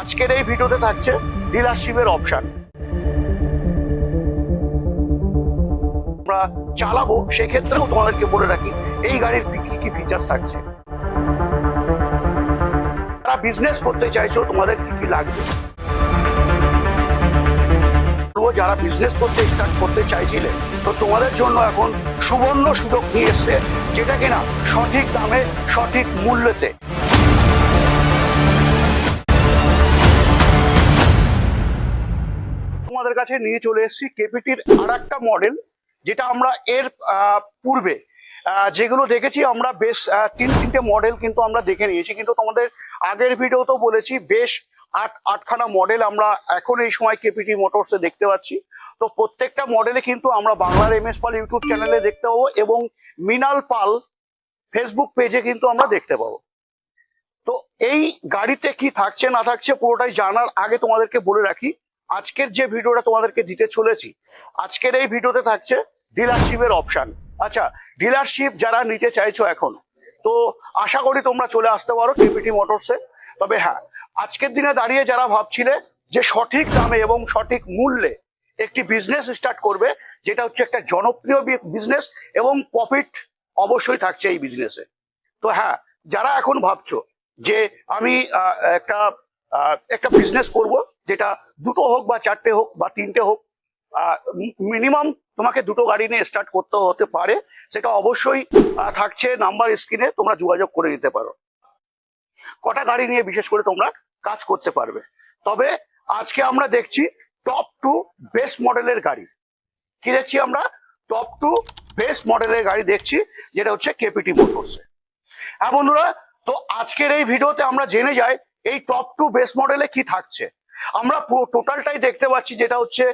আজকের এই ভিডিওতে থাকছে ডিলারশিপের অপশন। আমরা চালাবো, সেক্ষেত্রেও তোমাদেরকে বলে রাখি, এই গাড়ির কি কি ফিচার্স থাকছে? যারা বিজনেস করতে চাইছো, তোমাদের কি কি লাগবে? যারা বিজনেস করতে স্টার্ট করতে চাইছিলে, তো তোমাদের জন্য এখন সুবর্ণ সুযোগ নিয়ে এসছে, যেটা কিনা সঠিক দামে, সঠিক মূল্যতে তোমাদের কাছে নিয়ে চলে এসেছি কেপিটির আর একটা মডেল যেটা আমরা এর পূর্বে যেগুলো দেখেছি আমরা বেশ তিন তিনটে মডেল কিন্তু আমরা দেখে নিয়েছি। কিন্তু তোমাদের আগের ভিডিওতেও বলেছি, বেশ আট, আটখানা মডেল আমরা এখন এই সময় কেপিটি মোটরসে দেখতে পাচ্ছি। তো প্রত্যেকটা মডেলে কিন্তু আমরা বাংলার এম এস পাল ইউটিউব চ্যানেলে দেখতে পাবো এবং মিনাল পাল ফেসবুক পেজে কিন্তু আমরা দেখতে পাবো। তো এই গাড়িতে কি থাকছে না থাকছে পুরোটাই জানার আগে তোমাদেরকে বলে রাখি আজকের যে ভিডিওটা তোমাদেরকে দিতে চলেছি, আজকের এই ভিডিওতে থাকছে ডিলারশিপের অপশন। আচ্ছা ডিলারশিপ যারা নিতে চাইছো এখন, তো আশা করি তোমরা চলে আসতে পারো কেপিটি মোটরসে। তবে হ্যাঁ আজকের দিনে দাঁড়িয়ে যারা ভাবছিলে যে সঠিক দামে এবং সঠিক মূল্যে একটি বিজনেস স্টার্ট করবে, যেটা হচ্ছে একটা জনপ্রিয় বিজনেস এবং প্রফিট অবশ্যই থাকছে এই বিজনেসে তো হ্যাঁ যারা এখন ভাবছ যে আমি একটা একটা বিজনেস করব, যেটা দুটো হোক বা চারটে হোক বা তিনটে হোক মিনিমাম তোমাকে দুটো গাড়ি নিয়ে স্টার্ট করতে হতে পারে। সেটা অবশ্যই থাকছে নাম্বার স্ক্রিনে তোমরা যোগাযোগ করে নিতে পারো। কটা গাড়ি নিয়ে বিশেষ করে তোমরা কাজ করতে পারবে। তবে আজকে আমরা দেখছি টপ টু বেস্ট মডেলের গাড়ি। কি দেখছি আমরা? টপ টু বেস্ট মডেলের গাড়ি দেখছি, যেটা হচ্ছে কেপিটি মোটরস হ্যাঁ বন্ধুরা, তো আজকের এই ভিডিওতে আমরা জেনে যাই এই টপ টু বেস মডেলে কি থাকছে? আমরা টোটালটাই দেখতে পাচ্ছি যেটা হচ্ছে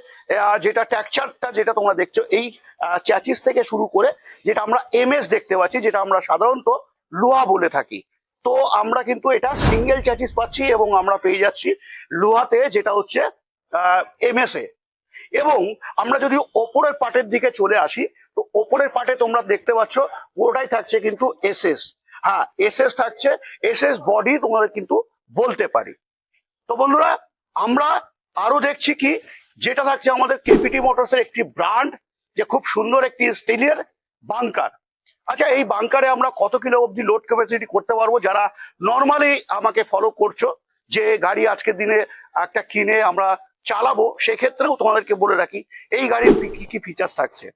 যেটা ট্যাকচারটা যেটা তোমরা দেখছ, এই চ্যাচিস থেকে শুরু করে যেটা আমরা এমএস দেখতে পাচ্ছি, যেটা আমরা সাধারণত লোহা বলে থাকি। তো আমরা কিন্তু এটা সিঙ্গেল চ্যাচিস পাচ্ছি এবং আমরা পেয়ে যাচ্ছি লোহাতে যেটা হচ্ছে এমএস এ। এবং আমরা যদি ওপরের পার্টের দিকে চলে আসি, তো ওপরের পার্টে তোমরা দেখতে পাচ্ছ পুরোটাই থাকছে কিন্তু এসএস হ্যাঁ এসএস থাকছে এসএস বডি তোমাদের কিন্তু বলতে পারি। তো বন্ধুরা, আমরা আরও দেখছি কি, যেটা থাকছে আমাদের কেপিটি মোটরস এর একটি ব্র্যান্ড যে খুব সুন্দর একটি স্টিলের বাংকার আচ্ছা এই বাংকারে আমরা কত কিলো অবধি লোড ক্যাপাসিটি করতে পারব? যারা নর্মালি আমাকে ফলো করছ, যে গাড়ি আজকের দিনে একটা কিনে আমরা চালাবো, সেক্ষেত্রেও তোমাদেরকে বলে রাখি, এই গাড়ির কি, কি- ফিচার্স থাকছে?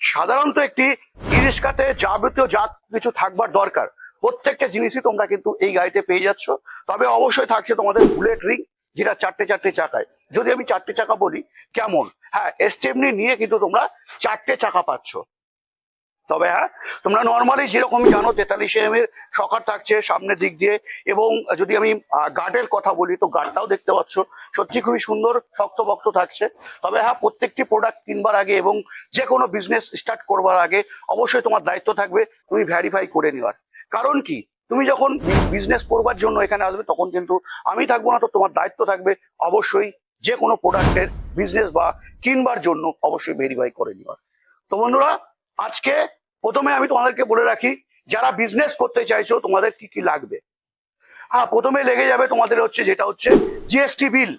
সাধারণত একটি ইরিস্কাতে যাবতীয় যা কিছু থাকবার দরকার প্রত্যেকটা জিনিসই তোমরা কিন্তু এই গাড়িতে পেয়ে যাচ্ছ। তবে অবশ্যই থাকছে তোমাদের বুলেট রিং যেটা চারটে চারটে চাকায়। যদি আমি চারটে চাকা বলি, কেমন? হ্যাঁ এস্টেমনি নিয়ে কিন্তু তোমরা চারটে চাকা পাচ্ছ। তবে হ্যাঁ তোমরা নর্মালি যেরকম জানো, তেতাল্লিশ এম এর সকার থাকছে সামনের দিক দিয়ে, এবং যদি আমি গার্ডের কথা বলি, তো গার্ডটাও দেখতে পাচ্ছ। সত্যি খুবই সুন্দর, শক্তপক্ত থাকছে। তবে হ্যাঁ প্রত্যেকটি প্রোডাক্ট কিনবার আগে এবং যে কোনো বিজনেস স্টার্ট করবার আগে অবশ্যই তোমার দায়িত্ব থাকবে, তুমি ভ্যারিফাই করে নেওয়ার। কারণ কি? তুমি যখন বিজনেস করবার জন্য এখানে আসবে, তখন কিন্তু আমি থাকব না, তো তোমার দায়িত্ব থাকবে অবশ্যই যে কোনো প্রোডাক্টের বিজনেস বা কিনবার জন্য অবশ্যই ভেরিফাই করে নেওয়ার। তো বন্ধুরা, আজকে প্রথমে আমি তোমাদেরকে বলে রাখি, যারা বিজনেস করতে চাইছো, তোমাদের কি কি লাগবে? হ্যাঁ প্রথমে লেগে যাবে তোমাদের হচ্ছে যেটা হচ্ছে জিএসটি বিল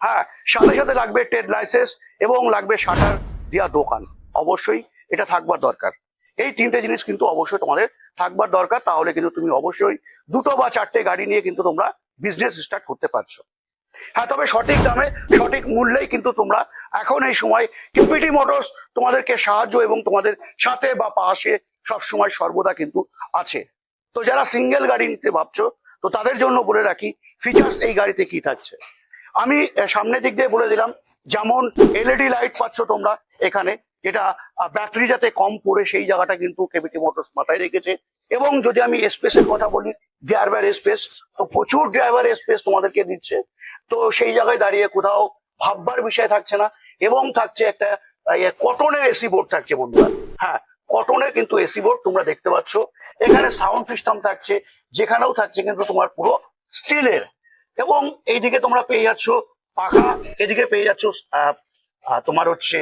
হ্যাঁ সাথে সাথে লাগবে ট্রেড লাইসেন্স এবং লাগবে শাটার দেওয়া দোকান। অবশ্যই এটা থাকবার দরকার। এই তিনটে জিনিস কিন্তু অবশ্যই তোমাদের থাকবার দরকার। তাহলে কিন্তু তুমি অবশ্যই দুটো বা চারটে গাড়ি নিয়ে কিন্তু তোমরা বিজনেস স্টার্ট করতে পারছ। হ্যাঁ তবে সঠিক দামে, সঠিক মূল্যেই কিন্তু তোমরা এখন এই সময় কেপিটি মোটরস তোমাদেরকে সাহায্য এবং তোমাদের সাথে বা পাশে সব সময় সর্বদা কিন্তু আছে। তো যারা সিঙ্গেল গাড়ি নিতে ভাবছ, তো তাদের জন্য বলে রাখি ফিচার্স এই গাড়িতে কি থাকছে? আমি সামনের দিক দিয়ে বলে দিলাম, যেমন এলইডি লাইট পাচ্ছ তোমরা এখানে। যেটা ব্যাটারি যাতে কম পড়ে সেই জায়গাটা কিন্তু কেবিটি মোটরস মাথায় রেখেছে। এবং যদি আমি স্পেসের কথা বলি ড্রাইভার স্পেস তো প্রচুর ড্রাইভার স্পেস তোমাদেরকে দিচ্ছে। তো সেই জায়গায় দাঁড়িয়ে কোথাও ভাববার বিষয় থাকছে না, এবং থাকছে একটা কটনের এসি বোর্ড থাকছে বন্ধুরা। হ্যাঁ কটনের কিন্তু এসি বোর্ড তোমরা দেখতে পাচ্ছ। এখানে সাউন্ড সিস্টেম থাকছে, যেখানেও থাকছে কিন্তু তোমার পুরো স্টিলের এবং এইদিকে তোমরা পেয়ে যাচ্ছ পাখা, এদিকে পেয়ে যাচ্ছ তোমার হচ্ছে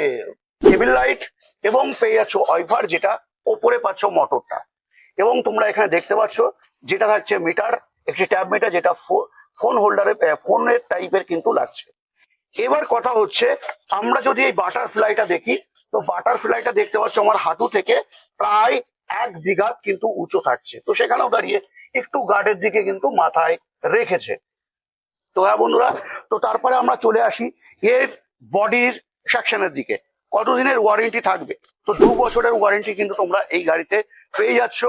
টেবিল লাইট এবং পেয়ে যাচ্ছ ওয়াইফার যেটা ওপরে পাচ্ছ মোটরটা এবং তোমরা এখানে দেখতে পাচ্ছ যেটা থাকছে মিটার একটি ট্যাব মিটার যেটা ফোন হোল্ডারে ফোনের টাইপের কিন্তু লাগছে। এবার কথা হচ্ছে, আমরা যদি এই বাটারফ্লাইটা দেখি, তো বাটারফ্লাইটা দেখতে পাচ্ছ আমার হাঁটু থেকে প্রায় এক বিঘা কিন্তু উঁচু থাকছে। তো সেখানেও দাঁড়িয়ে একটু গার্ডের দিকে কিন্তু মাথায় রেখেছে। তো হ্যাঁ বন্ধুরা, তো তারপরে আমরা চলে আসি এর বডির সেকশনের দিকে। কতদিনের ওয়ারেন্টি থাকবে? তো দু বছরের ওয়ারেন্টি কিন্তু তোমরা এই গাড়িতে পেয়ে যাচ্ছ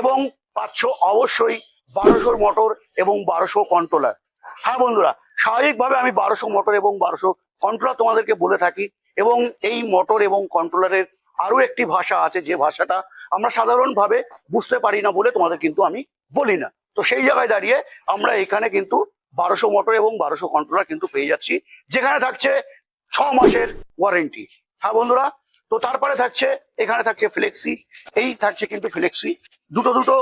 এবং পাচ্ছ অবশ্যই বারোশোর মোটর এবং বারোশো কন্ট্রোলার হ্যাঁ বন্ধুরা, স্বাভাবিকভাবে আমি বারোশো মোটর এবং বারোশো কন্ট্রোলার তোমাদেরকে বলে থাকি এবং এই মোটর এবং কন্ট্রোলারের আরও একটি ভাষা আছে যে ভাষাটা আমরা সাধারণভাবে বুঝতে পারি না বলে তোমাদের কিন্তু আমি বলি না। তো সেই জায়গায় দাঁড়িয়ে আমরা এখানে কিন্তু বারোশো মোটর এবং বারোশো কন্ট্রোলার কিন্তু পেয়ে যাচ্ছি, যেখানে থাকছে ছ মাসের ওয়ারেন্টি হ্যাঁ বন্ধুরা, তো তারপরে থাকছে, এখানে থাকছে ফ্লেক্সি এই থাকছে কিন্তু ফ্লেক্সি দুটো দুটো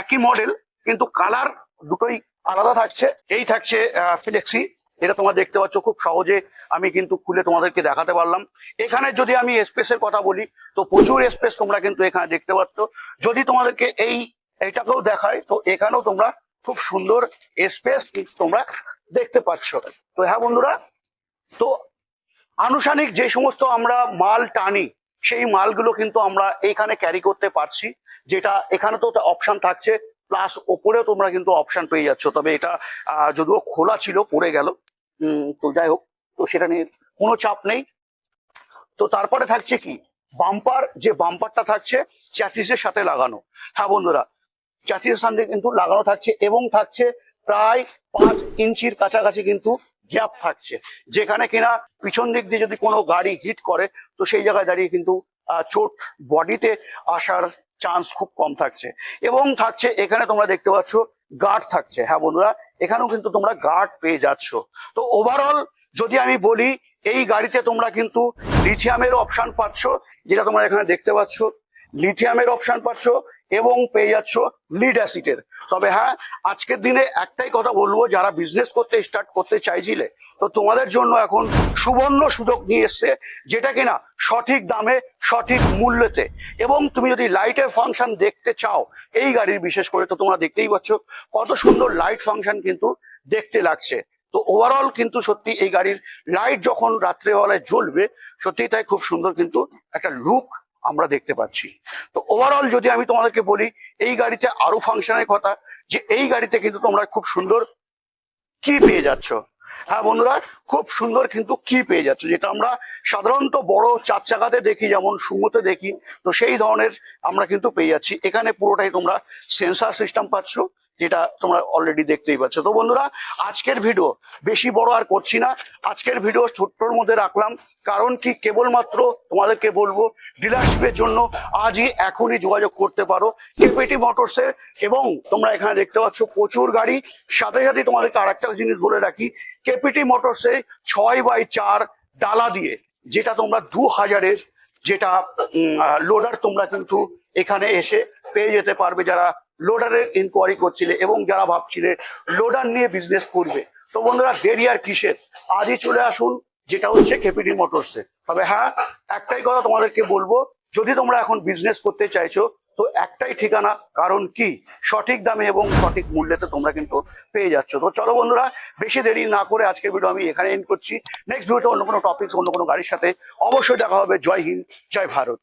একই মডেল কিন্তু কালার দুটোই আলাদা থাকছে। এই থাকছে ফ্লেক্সি এটা তোমরা দেখতে পাচ্ছ খুব সহজে, আমি কিন্তু খুলে তোমাদেরকে দেখাতে পারলাম। এখানে যদি আমি স্পেসের কথা বলি, তো প্রচুর স্পেস তোমরা কিন্তু এখানে দেখতে পাচ্ছ। যদি তোমাদেরকে এই এইটাকেও দেখায় তো এখানেও তোমরা খুব সুন্দর স্পেস তোমরা দেখতে পাচ্ছ। তো হ্যাঁ বন্ধুরা, তো আনুষ্ঠানিক যে সমস্ত আমরা মাল টানি, সেই মালগুলো কিন্তু আমরা এইখানে ক্যারি করতে পারছি, যেটা এখানে তো অপশন থাকছে প্লাস ওপরেও তোমরা কিন্তু অপশান পেয়ে যাচ্ছ। তবে এটা যদিও খোলা ছিল, পড়ে গেল তো যাই হোক, তো সেটা নিয়ে কোনো চাপ নেই। তো তারপরে থাকছে কি? বাম্পার যে বাম্পারটা থাকছে চ্যাসিসের সাথে লাগানো। হ্যাঁ বন্ধুরা চ্যাসিসের সাথে কিন্তু লাগানো থাকছে এবং থাকছে প্রায় পাঁচ ইঞ্চির কাছাকাছি কিন্তু গ্যাপ থাকছে। যেখানে কিনা পিছন দিক দিয়ে যদি কোনো গাড়ি হিট করে, তো সেই জায়গায় দাঁড়িয়ে কিন্তু চোট বডিতে আসার চান্স খুব কম থাকছে। এবং থাকছে, এখানে তোমরা দেখতে পাচ্ছ গার্ড থাকছে। হ্যাঁ বন্ধুরা, এখানেও কিন্তু তোমরা গার্ড পেয়ে যাচ্ছ। তো ওভারঅল যদি আমি বলি, এই গাড়িতে তোমরা কিন্তু লিথিয়ামের অপশন পাচ্ছ, যেটা তোমরা এখানে দেখতে পাচ্ছ লিথিয়ামের অপশন পাচ্ছ এবং পেয়ে যাচ্ছ লিড অ্যাসিডের তবে হ্যাঁ আজকের দিনে একটাই কথা বলব, যারা বিজনেস করতে স্টার্ট করতে চাইছিলে, তো তোমাদের জন্য এখন সুবর্ণ সুযোগ নিয়ে এসছে, যেটা কিনা সঠিক দামে, সঠিক মূল্যতে, এবং তুমি যদি লাইটের ফাংশন দেখতে চাও, এই গাড়ির বিশেষ করে, তো তোমরা দেখতেই পাচ্ছ, কত সুন্দর লাইট ফাংশন কিন্তু দেখতে লাগছে। তো ওভারঅল কিন্তু সত্যি এই গাড়ির লাইট যখন রাত্রেবেলায় জ্বলবে সত্যি তাই খুব সুন্দর কিন্তু একটা লুক আমরা দেখতে পাচ্ছি। তো ওভারঅল যদি আমি তোমাদেরকে বলি, এই গাড়িতে আরও ফাংশনের কথা যে এই গাড়িতে কিন্তু তোমরা খুব সুন্দর কি পেয়ে যাচ্ছ। হ্যাঁ বন্ধুরা, খুব সুন্দর কিন্তু কি পেয়ে যাচ্ছ, যেটা আমরা সাধারণত বড় চার চাকাতে দেখি, যেমন সুমোতে দেখি, তো সেই ধরনের আমরা কিন্তু পেয়ে যাচ্ছি। এখানে পুরোটাই তোমরা সেন্সার সিস্টেম পাচ্ছ যেটা তোমরা অলরেডি দেখতেই পাচ্ছ। তো বন্ধুরা, আজকের ভিডিও বেশি বড় আর করছি না। আজকের ভিডিও ছোট্টর মধ্যে রাখলাম। কারণ কি? কেবলমাত্র তোমাদেরকে বলব ডিলারশিপের জন্য আজই এখনই যোগাযোগ করতে পারো কেপিটি মোটরসের এবং তোমরা এখানে দেখতে পাচ্ছ, প্রচুর গাড়ি। সাথে সাথে তোমাদেরকে আরেকটা জিনিস বলে রাখি কেপিটি মোটরসে ছয় বাই চার ডালা দিয়ে, যেটা তোমরা দু হাজারের যেটা লোডার তোমরা কিন্তু এখানে এসে পেয়ে যেতে পারবে যারা লোডারের ইনকোয়ারি করছিলে এবং যারা ভাবছিলে লোডার নিয়ে বিজনেস করবে। তো বন্ধুরা, দেরি আর কিসের? আজই চলে আসুন, যেটা হচ্ছে কেপিটি মোটরসে তবে হ্যাঁ একটাই কথা তোমাদেরকে বলব, যদি তোমরা এখন বিজনেস করতে চাইছো, তো একটাই ঠিকানা, কারণ কি? সঠিক দামে এবং সঠিক মূল্যেতে তোমরা কিন্তু পেয়ে যাচ্ছ। তো চলো বন্ধুরা, বেশি দেরি না করে আজকের ভিডিও আমি এখানে এন্ড করছি। নেক্সট ভিডিওতে অন্য কোনো টপিক অন্য কোনো গাড়ির সাথে অবশ্যই দেখা হবে। জয় হিন্দ, জয় ভারত।